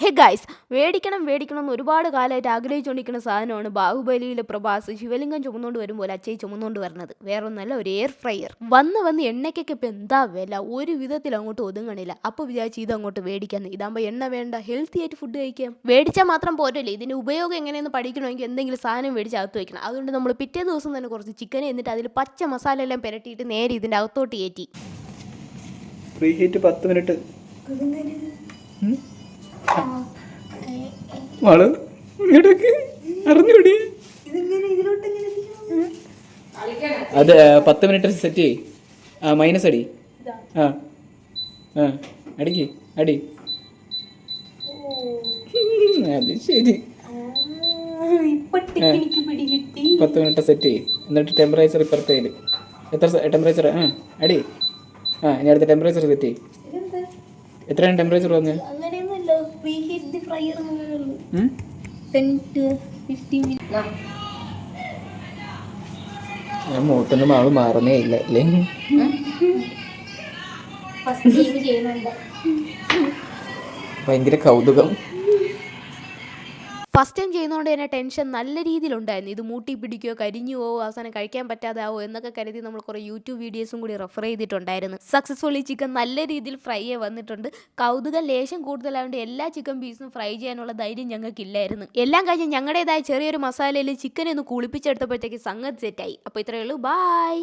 Hey guys മേടിക്കണം മേടിക്കണം എന്ന് ഒരുപാട് കാലമായിട്ട് ആഗ്രഹിച്ചുകൊണ്ടിരിക്കുന്ന സാധനമാണ് ബാഹുബലിയിലെ പ്രഭാസ് ശിവലിംഗം ചുമന്നുകൊണ്ട് വരുമ്പോൾ അച്ചയി ചുമന്നുകൊണ്ട് വരുന്നത് വേറൊന്നല്ല ഒരു എയർ ഫ്രയർ വന്ന് വന്ന് എണ്ണയ്ക്കൊക്കെ ഇപ്പം എന്താ വില? ഒരു വിധത്തിൽ അങ്ങോട്ട് ഒതുങ്ങണില്ല. അപ്പോൾ വിചാരിച്ച് ഇത് അങ്ങോട്ട് മേടിക്കാന്ന് ഇതാകുമ്പോൾ എണ്ണ വേണ്ട ഹെൽത്തി ആയിട്ട് ഫുഡ് കഴിക്കാം. മേടിച്ചാൽ മാത്രം പോരല്ലേ? ഇതിന്റെ ഉപയോഗം എങ്ങനെയെന്ന് പഠിക്കണമെങ്കിൽ എന്തെങ്കിലും സാധനം മേടിച്ച് അകത്ത് വയ്ക്കണം അതുകൊണ്ട് നമ്മൾ പിറ്റേ ദിവസം തന്നെ കുറച്ച് ചിക്കൻ എന്നിട്ട് അതിൽ പച്ച മസാല എല്ലാം പുരട്ടിയിട്ട് നേരെ ഇതിന്റെ അകത്തോട്ട് കയറ്റി. പ്രീ ഹീറ്റ് പത്ത് മിനിറ്റ്? മോൾ ഇടയ്ക്ക് അറിഞ്ഞൂടി അത് പത്ത് മിനിറ്റ് സെറ്റ് ചെയ് ആ മൈനസ് അടി. ആ ആ അടിക്ക് അടി. അത് ശരി. പത്ത് മിനിറ്റ് സെറ്റ് ചെയ് എന്നിട്ട് ടെമ്പറേച്ചർ ഇപ്പുറത്തെ ചെയ്ത്. എത്ര ടെമ്പറേച്ചർ ആ അടി. ആ ഇനി അടുത്ത ടെമ്പറേച്ചർ സെറ്റ് ചെയ് എത്രയാണ് ടെമ്പറേച്ചർ വന്നത് അങ്ങനെയൊന്നുമല്ലോ പ്രീ ഹീറ്റ് ഫ്രയർ ഉം? ടെൻ ടു ഫിഫ്റ്റീൻ ഞാൻ മൂത്തുന്ന മാവ് മാറുന്നേ ഇല്ല അല്ലേ ഭയങ്കര കൗതുകം. ഫസ്റ്റ് ടൈം ചെയ്യുന്നതുകൊണ്ട് തന്നെ ടെൻഷൻ നല്ല രീതിയിലുണ്ടായിരുന്നു. ഇത് മൂട്ടി പിടിക്കുകയോ കരിഞ്ഞു പോവോ അവസാനം കഴിക്കാൻ പറ്റാതാവോ എന്നൊക്കെ കരുതി നമ്മൾ കുറേ യൂട്യൂബ് വീഡിയോസും കൂടി റെഫർ ചെയ്തിട്ടുണ്ടായിരുന്നു. സക്സസ്ഫുള്ളി ചിക്കൻ നല്ല രീതിയിൽ ഫ്രൈ വന്നിട്ടുണ്ട്. കൗതുകം ലേശം കൂടുതലായതുകൊണ്ട് എല്ലാ ചിക്കൻ പീസും ഫ്രൈ ചെയ്യാനുള്ള ധൈര്യം ഞങ്ങൾക്കില്ലായിരുന്നു. എല്ലാം കഴിഞ്ഞ് ഞങ്ങളുടേതായ ചെറിയൊരു മസാലയിൽ ചിക്കനെ ഒന്ന് കുളിപ്പിച്ചെടുത്തപ്പോഴത്തേക്ക് സംഗതി സെറ്റായി അപ്പോൾ ഇത്രയേ ഉള്ളൂ. ബായ്